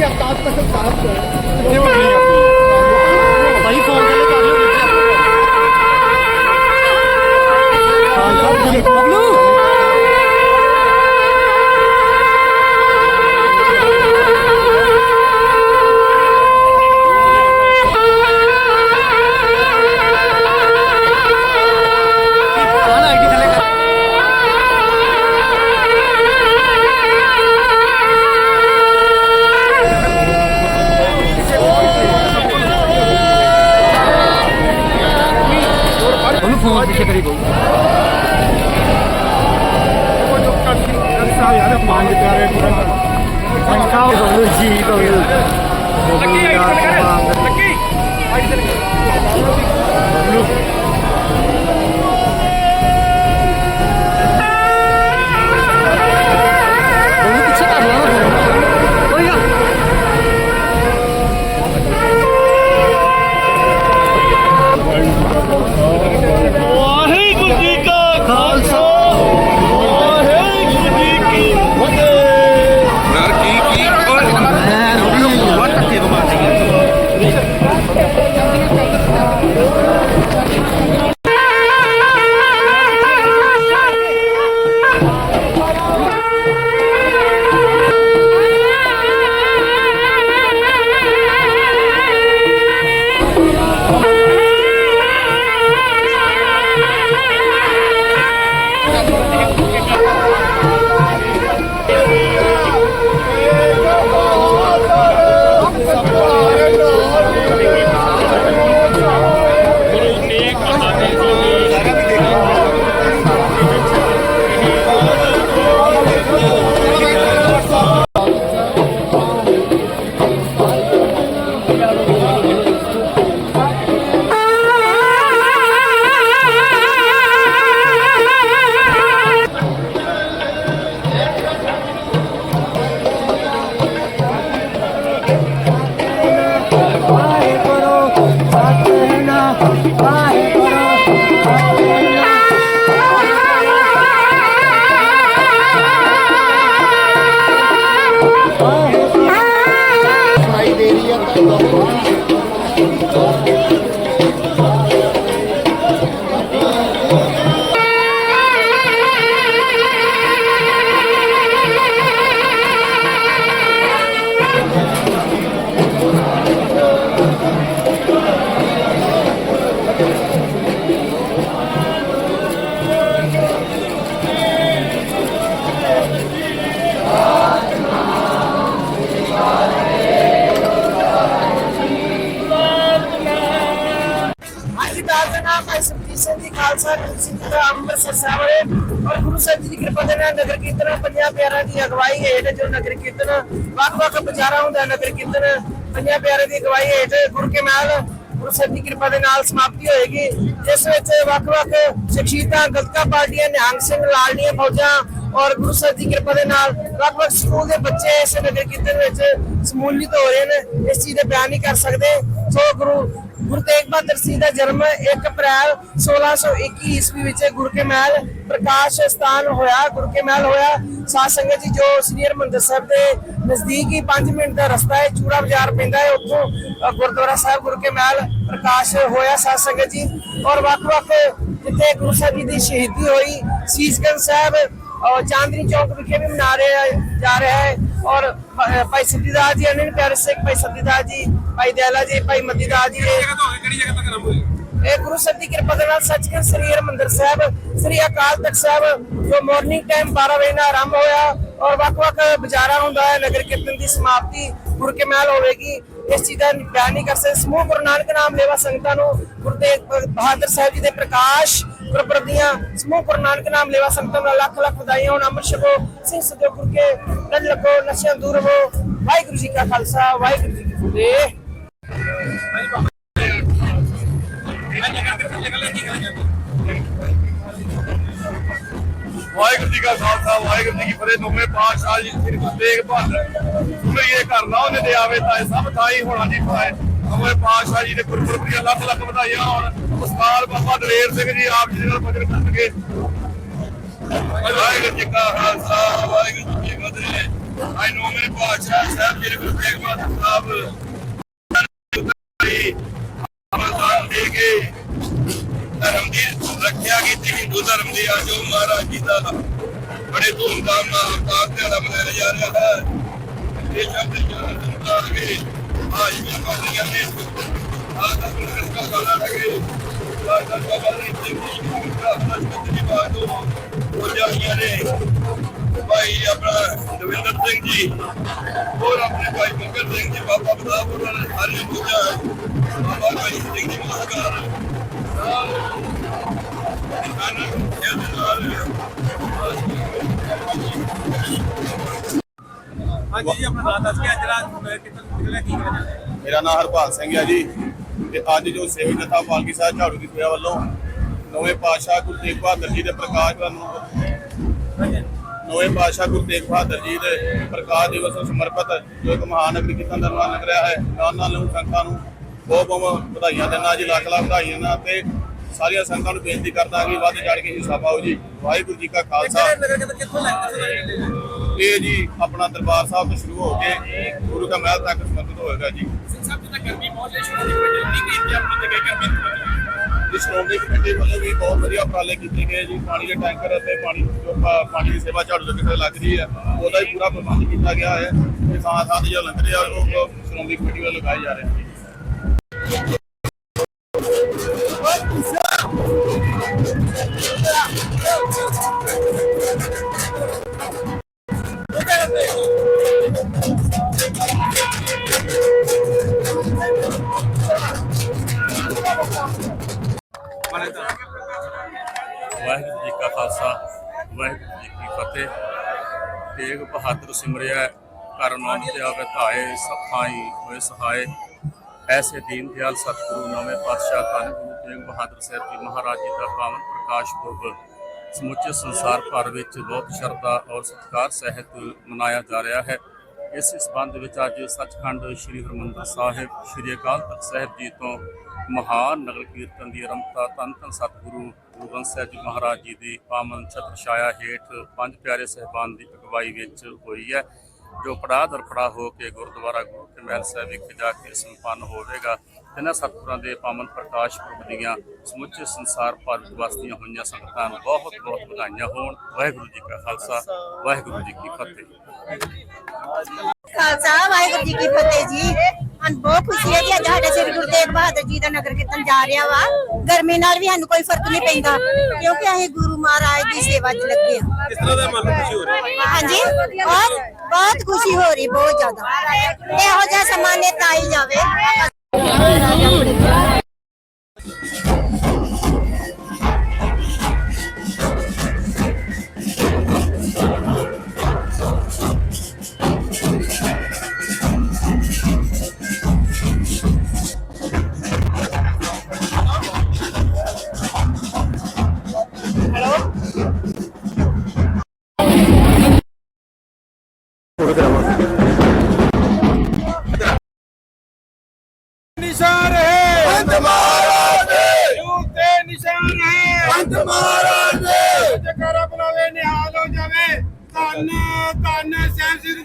ਜੀ ਅਵਤਾਰ ਤਖਤ ਸਾਹਿਬ ਤੋਂ ਆਪਣੀ ਭਾਈ ਫੋਨ ਤੇ ਕਰ ਲਿਓ। ਖਾਲਸਾ ਸਿੰਘ ਦਾ ਅੰਮ੍ਰਿਤਸਰ ਸਾਹਿਬ ਹੈ ਔਰ ਗੁਰੂ ਸਾਹਿਬ ਜੀ ਦੀ ਕਿਰਪਾ ਦੇ ਨਾਲ ਨਗਰ ਕੀਰਤਨ ਪੰਜਾਂ ਪਿਆਰਿਆਂ ਦੀ ਅਗਵਾਈ ਹੇਠ ਜੋ ਨਗਰ ਕੀਰਤਨ ਵੱਖ-ਵੱਖ ਬਾਜ਼ਾਰਾਂ ਹੁੰਦਾ, ਨਗਰ ਕੀਰਤਨ ਪੰਜਾਂ ਪਿਆਰਿਆਂ ਦੀ ਅਗਵਾਈ ਹੇਠ ਗੁਰੂ ਕੇ ਮਹਿਲ ਗੁਰੂ ਸਾਹਿਬ ਦੀ ਕਿਰਪਾ ਦੇ ਨਾਲ ਸਮਾਪਤੀ ਹੋਏਗੀ। ਜਿਸ ਵਿੱਚ ਵੱਖ-ਵੱਖ ਸ਼ਖਸੀਅਤਾਂ, ਗਤਕਾ ਪਾਰਟੀਆਂ, ਨਿਹੰਗ ਸਿੰਘ ਲਾਲਨੀਆਂ ਫੌਜਾਂ ਔਰ ਗੁਰੂ ਸਾਹਿਬ ਦੀ ਕਿਰਪਾ ਦੇ ਨਾਲ ਵੱਖ-ਵੱਖ ਸਕੂਲ ਦੇ ਬੱਚੇ ਇਸ ਨਗਰ ਕੀਰਤਨ ਵਿੱਚ ਸਮੂਲਿਤ ਹੋ ਰਹੇ ਨੇ। ਇਸ ਚੀਜ਼ ਦਾ ਬਿਆਨ ਨਹੀਂ ਕਰ ਸਕਦੇ। ਸੋ ਗੁਰੂ ਗੁਰੂ ਤੇਗ ਬਹਾਦਰ ਜੀ ਦਾ ਜਨਮ 1 ਅਪ੍ਰੈਲ 1621 ਈਸਵੀ ਵਿੱਚ ਗੁਰੂ ਕੇ ਮਹਿਲ ਪ੍ਰਕਾਸ਼ ਸਥਾਨ ਹੋਇਆ। ਗੁਰੂ ਕੇ ਮਹਿਲ ਹੋਇਆ। ਸਾਧ ਸੰਗਤ ਜੀ, ਜੋ ਸ੍ਰੀ ਹਰਿਮੰਦਰ ਸਾਹਿਬ ਦੇ ਨਜ਼ਦੀਕ ਹੀ 5 ਮਿੰਟ ਦਾ ਰਸਤਾ ਹੈ, ਚੂੜਾ ਬਾਜ਼ਾਰ ਪੈਂਦਾ ਹੈ। ਉੱਥੋਂ ਗੁਰਦੁਆਰਾ ਸਾਹਿਬ ਗੁਰੂ ਕੇ ਮਹਿਲ ਪ੍ਰਕਾਸ਼ ਹੋਇਆ ਸਾਧ ਸੰਗਤ ਜੀ। ਔਰ ਵੱਖ-ਵੱਖ ਜਿੱਥੇ ਗੁਰੂ ਸਾਹਿਬ ਜੀ ਦੀ ਸ਼ਹੀਦੀ ਹੋਈ, ਸੀਸਗੰਜ ਸਾਹਿਬ ਔਰ ਚਾਂਦਨੀ ਚੌਕ ਵਿਖੇ ਵੀ ਮਨਾ ਰਿਹਾ, ਜਾ ਰਿਹਾ ਹੈ। ਔਰ ਭ- ਭਾਈ ਸਿੱਧੀਦਾਸ ਜੀ ਅਨੰਦ ਪਿਆਰੇ ਸਿੰਘ ਭਾਈ ਸਿੱਧੀਦਾਸ ਜੀ ਭਾਈ ਦਿਆਲਾ ਜੀ ਭਾਈ ਮੱਦੀਦਾਸ ਜੀ ਇਹ ਗੁਰੂ ਸਾਹਿਬ ਦੀ ਕਿਰਪਾ ਦੇ ਨਾਲ ਸੱਚਖੰਡ ਸ੍ਰੀ ਹਰਿਮੰਦਰ ਸਾਹਿਬ ਸ੍ਰੀ ਅਕਾਲ ਤਖਤ ਸਾਹਿਬ ਜੋ ਮਾਰਨਿੰਗ ਟਾਈਮ 12 ਵਜੇ ਨਾਲ ਆਰੰਭ ਹੋਇਆ ਔਰ ਵੱਖ-ਵੱਖ ਬਾਜ਼ਾਰਾਂ ਹੁੰਦਾ ਹੈ ਨਗਰ ਕੀਰਤਨ ਦੀ ਸਮਾਪਤੀ ਗੁਰੂ ਕੇ ਮਹਿਲ ਹੋਵੇਗੀ। ਇਸ ਚੀਜ਼ ਦਾ ਬਿਆਨ ਨਹੀਂ ਕਰ ਸਕਦੇ। ਸਮੂਹ ਗੁਰੂ ਨਾਨਕ ਨਾਮ ਲੈਵਾ ਸੰਗਤਾਂ ਨੂੰ ਗੁਰੂ ਤੇਗ ਬਹਾਦਰ ਸਾਹਿਬ ਜੀ ਦੇ ਪ੍ਰਕਾਸ਼ ਗੁਰਪੁਰਬ ਦੀਆਂ ਸਮੂਹ ਗੁਰੂ ਨਾਨਕ ਨਾਮ ਲੈਵਾ ਸੰਗਤਾਂ ਨੂੰ ਲੱਖ ਲੱਖ ਵਧਾਈਆਂ ਹੋਣ। ਅੰਮ੍ਰਿਤ ਛਕੋ, ਸਿੰਘ ਸਤਿਓ ਗੁਰ ਕੇ ਨੰਨ ਲੱਗੋ, ਨਸ਼ਿਆਂ ਦੂਰ ਹੋ ਵਾਹਿਗੁਰੂ ਜੀ ਕਾ ਖਾਲਸਾ, ਵਾਹਿਗੁਰੂ ਜੀ ਕੀ ਫਤਿਹ। ਵਾਹਿਗੁਰੂ ਜੀ ਕਾ ਖਾਲਸਾ, ਵਾਹਿਗੁਰੂ ਜੀ ਕੀ ਫਤਿਹ। ਨੌਵੇਂ ਪਾਤਸ਼ਾਹ ਜੀ ਸ੍ਰੀ ਗੁਰੂ ਤੇਗ ਬਹਾਦਰ। ਸੁਣੀਏ ਘਰ ਨਾ ਉਹਨੇ ਤੇ ਆਵੇ ਤਾਂ ਸਭ ਥਾਈ ਹੋਣਾ ਜੀ ਪਾਏ। ਨੌਵੇਂ ਪਾਤਸ਼ਾਹ ਜੀ ਦੇ ਗੁਰਪੁਰਬ ਦੀਆਂ ਲੱਖ ਲੱਖ ਵਧਾਈਆਂ ਹੋਣ। ਉਸਤਾਦ ਬਾਬਾ ਦਲੇਰ ਸਿੰਘ ਜੀ ਆਪ ਜੀ ਨਾਲ ਭਜਨ ਕਰਨਗੇ ਵਾਹਿਗੁਰੂ ਜੀ ਕਾ ਖਾਲਸਾ, ਵਾਹਿਗੁਰੂ ਜੀ ਕੀ ਫਤਿਹ। ਆਈ ਨੋ ਮੇਰੇ ਬਾਦਸ਼ਾਹ ਸਾਹਿਬ ਜੀ ਗੁਰੂ ਤੇਗ ਬਹਾਦਰ ਸਾਹਿਬ ਅਮਰਦਾਨ ਦੇ ਕੇ ਧਰਮ ਦੀ ਰੱਖਿਆ ਕੀਤੀ, ਹਿੰਦੂ ਧਰਮ ਦੀ ਅੱਜ ਉਹ ਮਹਾਰਾਜ ਜੀ ਦਾ ਬੜੇ ਧੂਮਧਾਮ ਨਾਲ ਅਵਤਾਰ ਦਿਹਾੜਾ ਮਨਾਇਆ ਜਾ ਰਿਹਾ ਹੈ। ਇਹ ਸ਼ਬਦ ਜਨਮ ਸੰਤਾਰ ਵੀ ਭਾਈ ਆਪਣਾ ਦਵਿੰਦਰ ਸਿੰਘ ਜੀ ਹੋਰ ਆਪਣੇ ਭਾਈ ਮੰਗਲ ਸਿੰਘ ਜੀ ਬਾਬਾ ਬਦਾ ਉਹਨਾਂ ਨੇ ਸਾਰੇ ਪੂਜਾ ਬਾਬਾ ਭਾਈ ਸਿੰਘ ਜੀ ਨਮਸਕਾਰ ਹਾਂਜੀ ਜੀ ਆਪਣਾ ਨਾਮ ਦੱਸ ਕੇ ਅੱਜ ਰਾਤ ਕਿਤਨ ਨਿਕਲਿਆ ਕੀ ਕਰਨਾ ਮੇਰਾ ਨਾਮ ਹਰਪਾਲ ਸਿੰਘ ਹੈ ਜੀ ਤੇ ਅੱਜ ਜੋ ਸੇਵਕ ਜਥਾ ਪਾਲਕੀ ਸਾਹਿਬ ਝਾੜੂ ਦੀ ਸੇਵਾ ਵੱਲੋਂ ਨਵੇਂ ਪਾਤਸ਼ਾਹ ਗੁਰੂ ਤੇਗ ਬਹਾਦਰ ਜੀ ਦੇ ਪ੍ਰਕਾਸ਼ ਨੂੰ ਨਵੇਂ ਪਾਤਸ਼ਾਹ ਗੁਰੂ ਤੇਗ ਬਹਾਦਰ ਜੀ ਦੇ ਪ੍ਰਕਾਸ਼ ਦਿਵਸ ਨੂੰ ਸਮਰਪਿਤ ਜੋ ਇੱਕ ਮਹਾਨਗਰੀ ਕੀਰਤਨ ਦਾ ਨਿਰਮਾਣ ਲੱਗ ਰਿਹਾ ਹੈ ਨਾਲ ਨਾਲ ਨੂੰ ਸੰਗਤਾਂ ਨੂੰ ਬਹੁਤ ਬਹੁਤ ਵਧਾਈਆਂ ਦਿੰਦਾ ਜੀ ਲੱਖ ਲੱਖ ਵਧਾਈਆਂ ਨਾਲ ਤੇ ਸਾਰੀਆਂ ਸੰਗਤਾਂ ਨੂੰ ਬੇਨਤੀ ਕਰਦਾ ਕਿ ਵੱਧ ਚੜ ਕੇ ਹਿੱਸਾ ਪਾਓ ਜੀ। ਵਾਹਿਗੁਰੂ ਜੀ ਕਾ ਖਾਲਸਾ। ਇਹ ਜੀ ਆਪਣਾ ਦਰਬਾਰ ਸਾਹਿਬ ਤੋਂ ਸ਼ੁਰੂ ਹੋ ਕੇ ਗੁਰੂ ਦਾ ਮਹਿਲ ਤੱਕ ਸਮਰਪਿਤ ਹੋਏਗਾ ਜੀ। ਸਿੰਘ ਸਾਹਿਬ ਜੀ ਦਾ ਗਰਮੀ ਬਹੁਤ ਹੈ ਸ਼ੁਰੂ ਦੀ ਕੋਈ ਕੀ ਕੀ ਆਪਣੀ ਜਗ੍ਹਾ ਗਰਮੀ ਤੋਂ ਇਸ ਸ਼੍ਰੋਮਣੀ ਕਮੇਟੀ ਵੱਲੋਂ ਵੀ ਬਹੁਤ ਵਧੀਆ ਉਪਰਾਲੇ ਕੀਤੇ ਗਏ ਜੀ ਪਾਣੀ ਦੇ ਟੈਂਕਰ ਅਤੇ ਪਾਣੀ ਦੀ ਸੇਵਾ ਝਾੜੂ ਲੱਗ ਰਹੀ ਹੈ ਉਹਦਾ ਵੀ ਪੂਰਾ ਪ੍ਰਬੰਧ ਕੀਤਾ ਗਿਆ ਹੈ ਤੇ ਸਾਥ ਸਾਥ ਜੋ ਲੰਗਰ ਆ ਉਹ ਸ਼੍ਰੋਮਣੀ ਕਮੇਟੀ ਵੱਲੋਂ ਲਗਾਏ ਜਾ ਰਹੇ ਨੇ ਵਾਹਿਗੁਰੂ ਜੀ ਕਾ ਖਾਲਸਾ ਵਾਹਿਗੁਰੂ ਜੀ ਕੀ ਫਤਿਹ ਤੇਗ ਬਹਾਦਰ ਸਿਮਰਿਆ ਕਰ ਨਾਮ ਤੇ ਆਵੇ ਧਾਏ ਸਖਾਈ ਹੋਏ ਸਹਾਏ ਐਸੇ ਦੀਨ ਦਿਆਲ ਸਤਿਗੁਰੂ ਨਵੇਂ ਪਾਤਸ਼ਾਹ ਧੰਨ ਗੁਰੂ ਤੇਗ ਬਹਾਦਰ ਸਾਹਿਬ ਜੀ ਮਹਾਰਾਜ ਜੀ ਦਾ ਪਾਵਨ ਪ੍ਰਕਾਸ਼ ਪੁਰਬ ਸਮੁੱਚੇ ਸੰਸਾਰ ਭਰ ਵਿੱਚ ਬਹੁਤ ਸ਼ਰਧਾ ਔਰ ਸਤਿਕਾਰ ਸਹਿਤ ਮਨਾਇਆ ਜਾ ਰਿਹਾ ਹੈ। ਇਸ ਸੰਬੰਧ ਵਿੱਚ ਅੱਜ ਸੱਚਖੰਡ ਸ੍ਰੀ ਹਰਿਮੰਦਰ ਸਾਹਿਬ, ਸ੍ਰੀ ਅਕਾਲ ਤਖਤ ਸਾਹਿਬ ਜੀ ਤੋਂ ਮਹਾਨ ਨਗਰ ਕੀਰਤਨ ਦੀ ਆਰੰਭਤਾ ਧੰਨ ਧੰਨ ਸਤਿਗੁਰੂ ਗੁਰੂ ਗ੍ਰੰਥ ਸਾਹਿਬ ਜੀ ਮਹਾਰਾਜ ਜੀ ਦੀ ਪਾਵਨ ਛਤਰ ਛਾਇਆ ਹੇਠ ਪੰਜ ਪਿਆਰੇ ਸਹਿਬਾਨ ਦੀ ਅਗਵਾਈ ਵਿੱਚ ਹੋਈ ਹੈ। ਜੋ ਪੜਾਅ ਦਰ ਹੋ ਕੇ ਗੁਰਦੁਆਰਾ ਗੁਰੂ ਕੇ ਮਹਿਲ ਸਾਹਿਬ ਵਿਖੇ ਜਾ ਕੇ ਸੰਪੰਨ ਹੋਵੇਗਾ, ਇਹਨਾਂ ਸਤਿਗੁਰਾਂ ਦੇ ਪਾਵਨ ਪ੍ਰਕਾਸ਼ ਪੁਰਬ ਦੀਆਂ ਸਮੁੱਚੇ ਸੰਸਾਰ ਭਰ ਵਿੱਚ ਵਸਦੀਆਂ ਹੋਈਆਂ ਸੰਗਤਾਂ ਨੂੰ ਬਹੁਤ ਬਹੁਤ ਵਧਾਈਆਂ ਹੋਣ। ਵਾਹਿਗੁਰੂ ਜੀ ਕਾ ਖਾਲਸਾ, ਵਾਹਿਗੁਰੂ ਜੀ ਕੀ ਫਤਿਹ। ਖਾਲਸਾ, ਵਾਹਿਗੁਰੂ ਜੀ ਕੀ ਫਤਿਹ ਜੀ। ਸਾਨੂੰ ਬਹੁਤ ਖੁਸ਼ੀ ਹੈ ਕਿ ਅੱਜ ਸਾਡੇ ਸ੍ਰੀ ਗੁਰੂ ਤੇਗ ਬਹਾਦਰ ਜੀ ਦਾ ਨਗਰ ਕੀਰਤਨ ਜਾ ਰਿਹਾ ਵਾ। ਗਰਮੀ ਨਾਲ ਵੀ ਸਾਨੂੰ ਕੋਈ ਫ਼ਰਕ ਨਹੀਂ ਪੈਂਦਾ ਕਿਉਂਕਿ ਅਸੀਂ ਗੁਰੂ ਮਹਾਰਾਜ ਦੀ ਸੇਵਾ 'ਚ ਲੱਗੇ ਹਾਂ। ਕਿਸ ਤਰ੍ਹਾਂ ਦਾ ਮਨ ਨੂੰ ਖੁਸ਼ੀ ਹੋ ਰਹੀ? ਹੈ ਹਾਂਜੀ ਬਹੁਤ ਬਹੁਤ ਖੁਸ਼ੀ ਹੋ ਰਹੀ ਬਹੁਤ ਜ਼ਿਆਦਾ। ਇਹੋ ਜਿਹਾ ਸਮਾਂ ਨੇ ਤਾਈ ਜਾਵੇ। ਨਿਸ਼ਾਨ ਹੈ। ਬੰਦ ਮਹਾਰਾਜ। ਤੇ ਨਿਸ਼ਾਨ ਹੈ। ਬੰਦ ਮਹਾਰਾਜ। ਦੀ ਨਿਹਾਲ ਹੋ ਜਾਵੇ ਧੰਨ ਧੰਨ ਸਹਿਬ ਸਿੰਘ